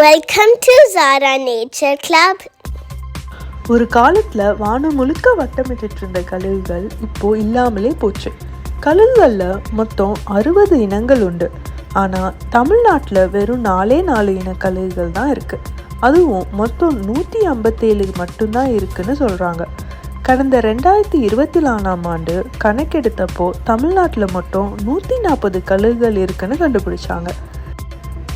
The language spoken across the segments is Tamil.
Welcome to Zara nature club ஒரு காலத்தில் வானம் முழுக்க வட்டமிட்டு இருந்த கழுகுகள் இப்போ இல்லாமலே போச்சு. கழுகுகளில் மொத்தம் அறுபது இனங்கள் உண்டு. ஆனால் தமிழ்நாட்டில் வெறும் நாலே நாலு இன கழுகுகள் தான் இருக்குது அதுவும் மொத்தம் நூற்றி ஐம்பத்தேழு மட்டும்தான் இருக்குன்னு சொல்கிறாங்க கடந்த ரெண்டாயிரத்தி இருபத்தி நாலாம் ஆண்டு கணக்கெடுத்தப்போ தமிழ்நாட்டில் மட்டும் நூற்றி நாற்பது கழுகுகள் இருக்குன்னு கண்டுபிடிச்சாங்க.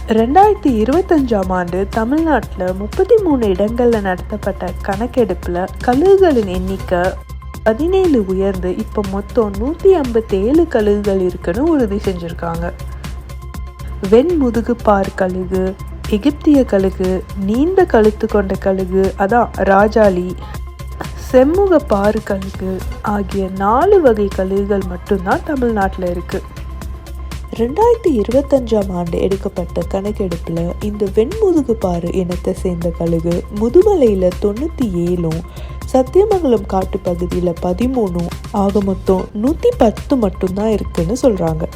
ரெண்டாயிரத்தி இருபத்தஞ்சாம் ஆண்டு தமிழ்நாட்டில் முப்பத்தி மூணு இடங்களில் நடத்தப்பட்ட கணக்கெடுப்பில் கழுகுகளின் எண்ணிக்கை பதினேழு உயர்ந்து இப்போ மொத்தம் நூற்றி ஐம்பத்தேழு கழுகுகள் இருக்குன்னு உறுதி செஞ்சுருக்காங்க. வெண்முதுகு பார் கழுகு எகிப்திய கழுகு நீண்ட கழுத்து கொண்ட கழுகு அதான் ராஜாலி செம்முக பாரு கழுகு ஆகிய நாலு வகை கழுகுகள் மட்டும்தான் தமிழ்நாட்டில் இருக்குது ரெண்டாயிரத்தி இருபத்தஞ்சாம் ஆண்டு எடுக்கப்பட்ட கணக்கெடுப்பில் இந்த வெண்முதுகு பாரு இனத்தை சேர்ந்த கழுகு முதுமலையில் தொண்ணூற்றி ஏழும் சத்தியமங்கலம் காட்டு பகுதியில் பதிமூணும் ஆக மொத்தம் நூற்றி பத்து மட்டும்தான் இருக்குன்னு சொல்கிறாங்க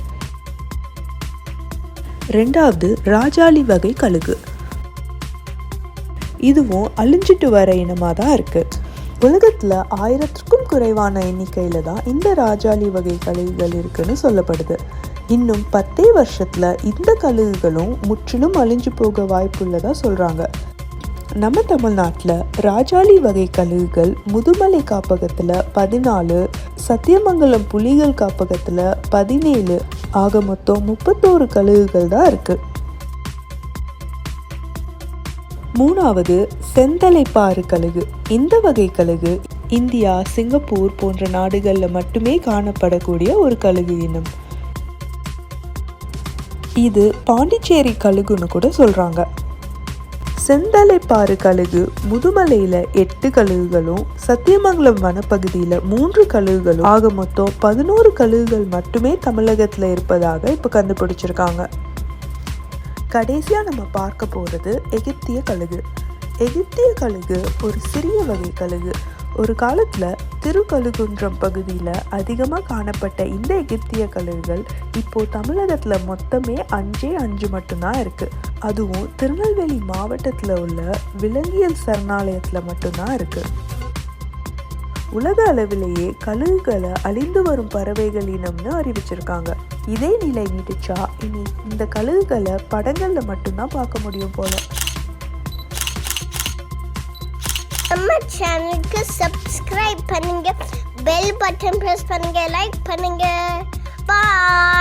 ரெண்டாவது ராஜாளி வகை கழுகு. இதுவும் அழிஞ்சிட்டு வர இனமாக தான் இருக்குது உலகத்தில் ஆயிரத்துக்கும் குறைவான எண்ணிக்கையில் தான் இந்த ராஜாளி வகை கழுகுகள் இருக்குன்னு சொல்லப்படுது. இன்னும் பத்தே வருஷத்தில் இந்த கழுகுகளும் முற்றிலும் அழிஞ்சு போக வாய்ப்புள்ளதாக சொல்கிறாங்க நம்ம தமிழ்நாட்டில் ராஜாளி வகை கழுகுகள் முதுமலை காப்பகத்தில் பதினாலு சத்தியமங்கலம் புலிகள் காப்பகத்தில் பதினேழு ஆக மொத்தம் முப்பத்தோரு கழுகுகள் தான் இருக்குது மூணாவது செந்தலைப்பாறு கழுகு. இந்த வகை கழுகு இந்தியா சிங்கப்பூர் போன்ற நாடுகளில் மட்டுமே காணப்படக்கூடிய ஒரு கழுகு இனம். இது பாண்டிச்சேரி கழுகுன்னு கூட சொல்கிறாங்க செந்தலைப்பாறு கழுகு முதுமலையில் எட்டு கழுகுகளும் சத்தியமங்கலம் வனப்பகுதியில் மூன்று கழுகுகளும் ஆக மொத்தம் பதினோரு கழுகுகள் மட்டுமே தமிழகத்தில் இருப்பதாக இப்போ கண்டுபிடிச்சிருக்காங்க. கடைசியாக நம்ம பார்க்க போகிறது எகிப்திய கழுகு. எகிப்திய கழுகு ஒரு சிறிய வகை கழுகு. ஒரு காலத்தில் திருக்கழுகுன்றம் பகுதியில் அதிகமாக காணப்பட்ட இந்த எகிப்திய கழுகுகள் இப்போ தமிழகத்தில் மொத்தமே அஞ்சே அஞ்சு மட்டும்தான் இருக்குது அதுவும் திருநெல்வேலி மாவட்டத்தில் உள்ள விலங்கியல் சரணாலயத்தில் மட்டும்தான் இருக்குது உலக அளவிலேயே கழுகுகளை அழிந்து வரும் பறவைகள் இனம்னு அறிவிச்சிருக்காங்க. இதே நிலை நீடிச்சா இனி இந்த கழுகுகளை படங்கள்ல மட்டும்தான் பார்க்க முடியும் போல. நம்ம சேனலுக்கு சப்ஸ்கிரைப் பண்ணுங்க. பெல் பட்டன் ப்ரெஸ் பண்ணுங்க. லைக் பண்ணுங்க. பாய்